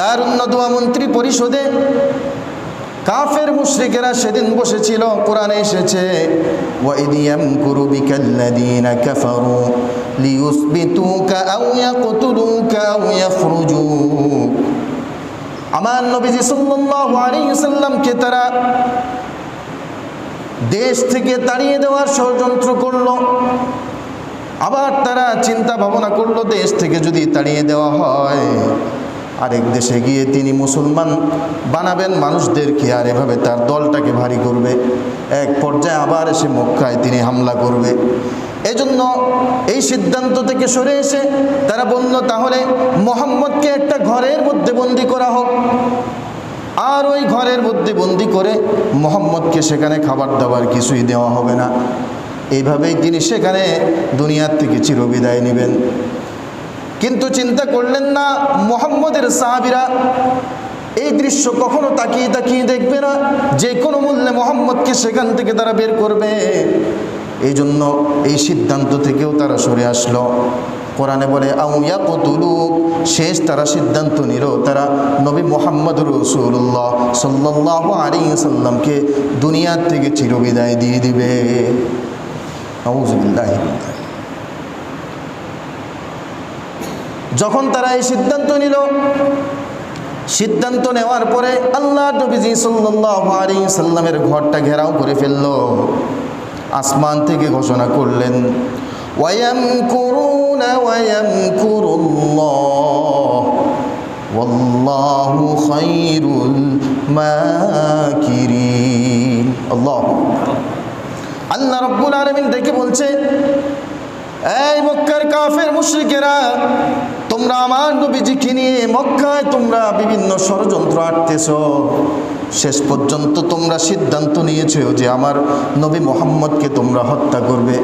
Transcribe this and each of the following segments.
দারুন্নদুয়া মন্ত্রী পরিষদে কাফের মুশরিকেরা সেদিন বসেছিল, কোরআনে এসেছে আমার নবীজি সাল্লামকে তারা দেশ থেকে তাড়িয়ে দেওয়ার ষড়যন্ত্র করল, আবার তারা চিন্তা ভাবনা করল, দেশ থেকে যদি তাড়িয়ে দেওয়া হয় আরেক দেশে গিয়ে তিনি মুসলমান বানাবেন, মানুষদেরকে আর এভাবে তার দলটাকে ভারী করবে। এক পর্যায়ে আবার এসে মক্কায় তিনি হামলা করবে। এজন্য এই সিদ্ধান্ত থেকে সরে এসে তারা বলল, তাহলে মোহাম্মদকে একটা ঘরের মধ্যে বন্দি করা হোক। আর ওই ঘরের মধ্যে বন্দি করে মোহাম্মদকে সেখানে খাবার দাবার কিছুই দেওয়া হবে না। এইভাবেই তিনি সেখানে দুনিয়ার থেকে চিরবিদায় নেবেন। কিন্তু চিন্তা করলেন না, মোহাম্মদের সাহাবিরা এই দৃশ্য কখনো তাকিয়ে তাকিয়ে দেখবে না, যে কোনো মূল্যে মোহাম্মদকে সেখান থেকে তারা বের করবে। এই জন্য এই সিদ্ধান্ত থেকেও তারা সরে আসলো। কোরআনে বলে আউয়া শেষ তারা সিদ্ধান্ত নিল, তারা নবী মোহাম্মদ রসুল্লাহ সাল্লাহ আলী সাল্লামকে দুনিয়ার থেকে চিরবিদায় দিয়ে দিবে। আউজুবিল্লাহ যখন তারা এই সিদ্ধান্ত নিল, সিদ্ধান্ত নেওয়ার পরে আল্লাহ নবীজি সাল্লাল্লাহু আলাইহি সাল্লামের ঘরটা ঘেরাও করে ফেলল। আসমান থেকে ঘোষণা করলেন, ওয়ায়ামকুরুনা ওয়ায়ামকুরুল্লাহ, ওয়াল্লাহু খায়রুল মাকিরিন। আল্লাহ আল্লাহ রাব্বুল আলামিন দেখে বলছে, এই মক্কার কাফের মুশরিকেরা আমার নবীজিকে নিয়ে মক্কায় তোমরা বিভিন্ন ষড়যন্ত্র আটতেছ। শেষ পর্যন্ত তোমরা সিদ্ধান্ত নিয়েছ যে আমার নবী মোহাম্মদকে তোমরা হত্যা করবে।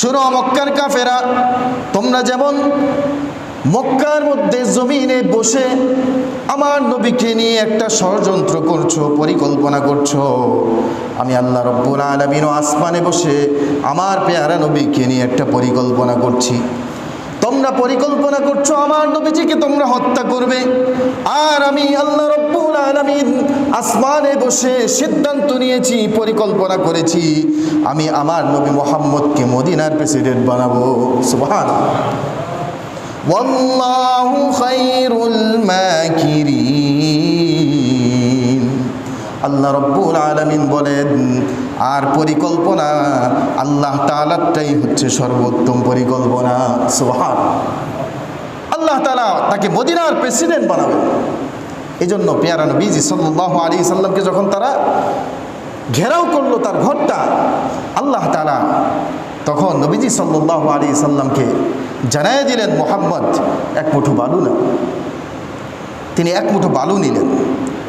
শুনো মক্কার কাফেরা, তোমরা যেমন মক্কার মধ্যে জমিনে বসে আমার নবীকে নিয়ে একটা ষড়যন্ত্র করছ, পরিকল্পনা করছ, আমি আল্লাহ রব্বুল আলমিন আসমানে বসে আমার পেয়ারা নবীকে নিয়ে একটা পরিকল্পনা করছি। তোমরা পরিকল্পনা করছো আমার নবীজিকে তোমরা হত্যা করবে আর আমি আল্লাহ রব্বুল আলমিন আসমানে বসে সিদ্ধান্ত নিয়েছি পরিকল্পনা করেছি আমি আমার নবী মোহাম্মদকে মদিনার প্রেসিডেন্ট বানাবো সুবহান والله خير الماكرين আল্লাহ রব্বুল আলমিন বলেন, আর পরিকল্পনা আল্লাহ তালারটাই হচ্ছে সর্বোত্তম পরিকল্পনা। সুহান আল্লাহ তালা তাকে মদিনার প্রেসিডেন্ট বানাবে এই জন্য পেয়ারা নবীজি সাল্লাহ আলী সাল্লামকে যখন তারা ঘেরাও করল তার ঘরটা, আল্লাহ তালা তখন নবীজি সাল্লাহ আলী সাল্লামকে জানাই দিলেন, মোহাম্মদ, এক মুঠো বালু না তিনি এক মুঠো বালু নিলেন।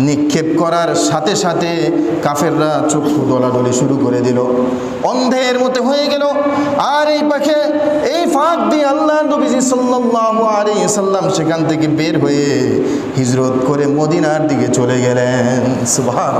নিক্ষেপ করার সাথে সাথে কাফেররা চক্ষু দলাদলি শুরু করে দিল। অন্ধের মতো হয়ে গেল। আর এই পাখে, এই ফাঁক দিয়ে আল্লাহ নবীজি সাল্লাহ আলী সাল্লাম সেখান থেকে বের হয়ে হিজরত করে মদিনার দিকে চলে গেলেন। সুবহান